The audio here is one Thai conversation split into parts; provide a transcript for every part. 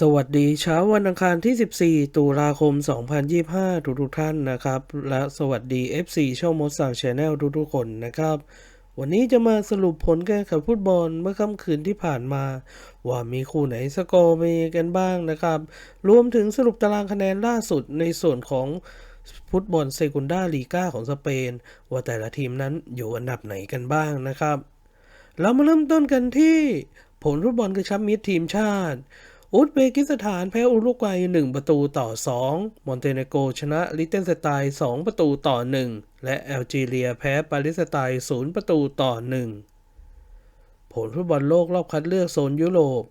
สวัสดีเช้าวันอังคารที่ 14 ตุลาคม 2025 ทุกทุกท่านนะครับ และสวัสดี FC ช่องมดสั่งชแนลทุกๆคนนะครับ วันนี้จะมาสรุปผลการแข่งขันฟุตบอลเมื่อค่ำคืนที่ผ่านมา ว่ามีคู่ไหนสกอร์เป็นกันบ้างนะครับ รวมถึงสรุปตารางคะแนนล่าสุดในส่วนของฟุตบอลเซกุนดาลีกาของสเปน ว่าแต่ละทีมนั้นอยู่อันดับไหนกันบ้างนะครับ เรามาเริ่มต้นกันที่ผลฟุตบอลกระชับมิตรทีมชาติ อุซเบกิสถานแพ้อุรุกวัย 1 ประตูต่อ 2 มอนเตเนโกชนะลิเทนสไตน์2ประตูต่อ 1 และแอลจีเรียแพ้ปาเลสไตน์0ประตูต่อ 1 ผลฟุตบอลโลกรอบคัดเลือกโซนยุโรป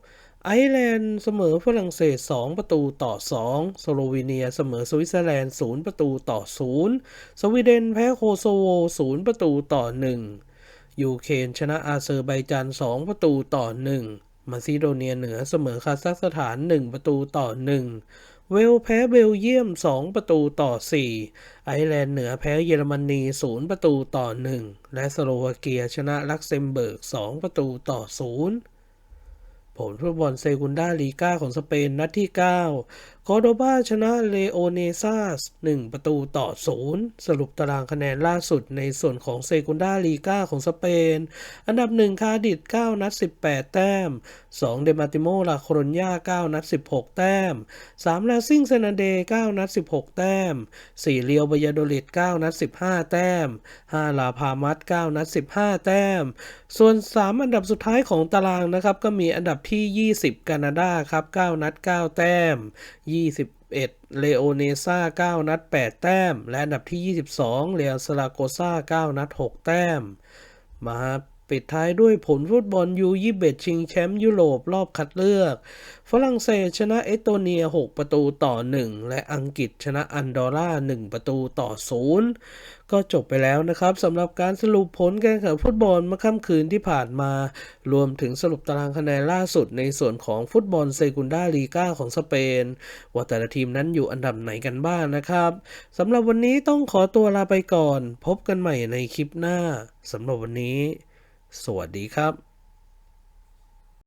ไอร์แลนด์เสมอฝรั่งเศส 2 ประตูต่อ 2 สโลวีเนียเสมอสวิตเซอร์แลนด์ 0 ประตูต่อ 0 สวีเดนแพ้โคโซโว 0 ประตูต่อ 1 ยูเครนชนะอาเซอร์ไบจาน 2 ประตูต่อ 1 มาซิโดเนียเหนือเสมอคาซัคสถาน 1 ประตูต่อ 1 เวลแพ้เบลเยียม 2 ประตูต่อ 4 ไอร์แลนด์เหนือแพ้เยอรมนี 0 ประตูต่อ 1 และสโลวาเกียชนะลักเซมเบิร์ก 2 ประตูต่อ 0 ผลฟุตบอลเซกุนดาลีกาของสเปนนัดที่ 9คอร์โดบาชนะเลโอเนซาส1ประตูต่อ 0 สรุปตารางคะแนนล่าสุดในส่วนของเซกุนดาลีกาของสเปน อันดับ 1 คาดิด 9 นัด 18 แต้ม 2 เดมาติโมลาโครนยา 9 นัด 16 แต้ม 3 ลาซิงเซนาเด 9 นัด 16 แต้ม 4 เรียวบยาโดลิด 9 นัด 15 แต้ม 5 ลาพามัส9นัด 15 แต้ม ส่วน 3 อันดับสุดท้ายของตารางนะครับ ก็มีอันดับที่ 20แคนาดาครับ 9 นัด 9 แต้ม21 เลโอเนซา9 นัด 8 แต้ม และอันดับที่ 22 เรียลสลาโกซา9 นัด 6 แต้มมา ปิดท้ายด้วยผลฟุตบอลยูยี่เบชิงแชมป์ยุโรปรอบคัดเลือก ฝรั่งเศสชนะเอสโตเนีย 6 ประตูต่อ 1 และอังกฤษชนะอันดอร่า 1 ประตูต่อ 0 ก็จบไปแล้วนะครับสำหรับการสรุปผลการแข่งขันฟุตบอลเมื่อค่ำคืนที่ผ่านมา รวมถึงสรุปตารางคะแนนล่าสุดในส่วนของฟุตบอลเซกุนดาลีกาของสเปน ว่าแต่ละทีมนั้นอยู่อันดับไหนกันบ้างนะครับสำหรับวันนี้ต้องขอตัวลาไปก่อน พบกันใหม่ในคลิปหน้าสำหรับวันนี้ สวัสดีครับ